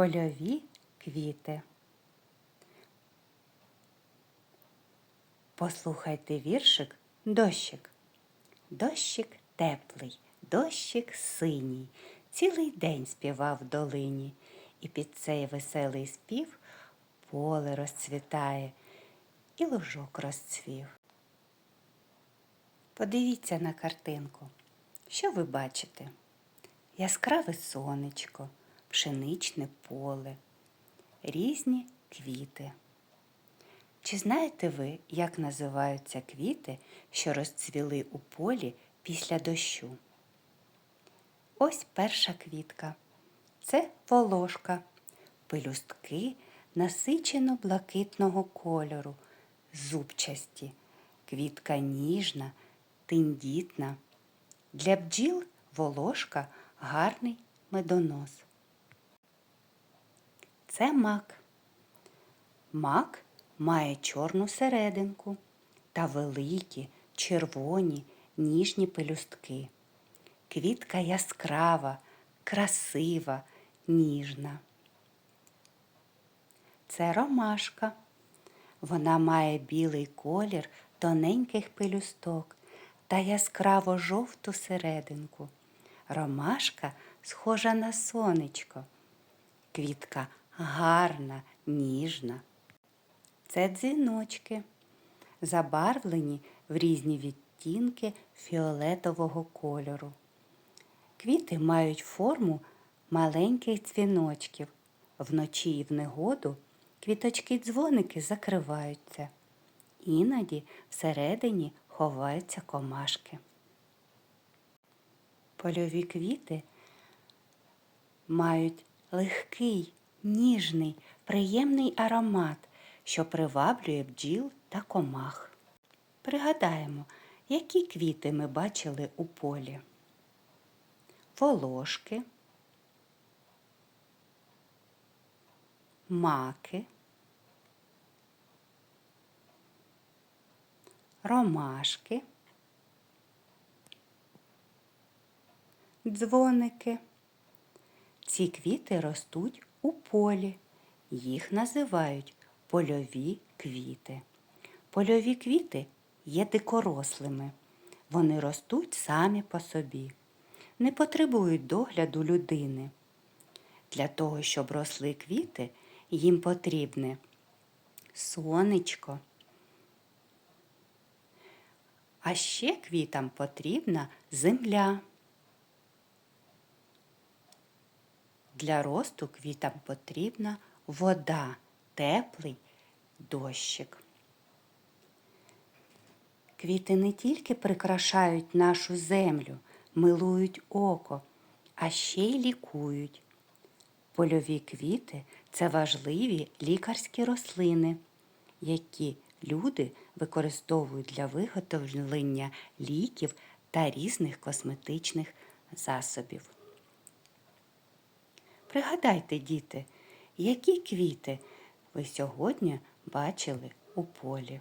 Польові квіти. Послухайте віршик дощик. Дощик теплий, дощик синій, цілий день співав в долині, і під цей веселий спів поле розцвітає і лужок розцвів. Подивіться на картинку. Що ви бачите? Яскраве сонечко, пшеничне поле, різні квіти. Чи знаєте ви, як називаються квіти, що розцвіли у полі після дощу? Ось перша квітка. Це волошка, пелюстки насичено блакитного кольору, зубчасті, квітка ніжна, тендітна. Для бджіл волошка гарний медонос. Це мак. Мак має чорну серединку та великі, червоні, ніжні пелюстки. Квітка яскрава, красива, ніжна. Це ромашка. Вона має білий колір тоненьких пелюсток та яскраво жовту серединку. Ромашка схожа на сонечко. Квітка гарна, ніжна. Це дзвіночки, забарвлені в різні відтінки фіолетового кольору. Квіти мають форму маленьких дзвіночків. Вночі і в негоду квіточки-дзвоники закриваються. Іноді всередині ховаються комашки. Польові квіти мають легкий, ніжний, приємний аромат, що приваблює бджіл та комах. Пригадаємо, які квіти ми бачили у полі. Волошки, маки, ромашки, дзвоники. Ці квіти ростуть у полі. Їх називають польові квіти. Польові квіти є дикорослими. Вони ростуть самі по собі, не потребують догляду людини. Для того, щоб росли квіти, їм потрібне сонечко. А ще квітам потрібна земля. Для росту квітам потрібна вода, теплий дощик. Квіти не тільки прикрашають нашу землю, милують око, а ще й лікують. Польові квіти це важливі лікарські рослини, які люди використовують для виготовлення ліків та різних косметичних засобів. Пригадайте, діти, які квіти ви сьогодні бачили у полі.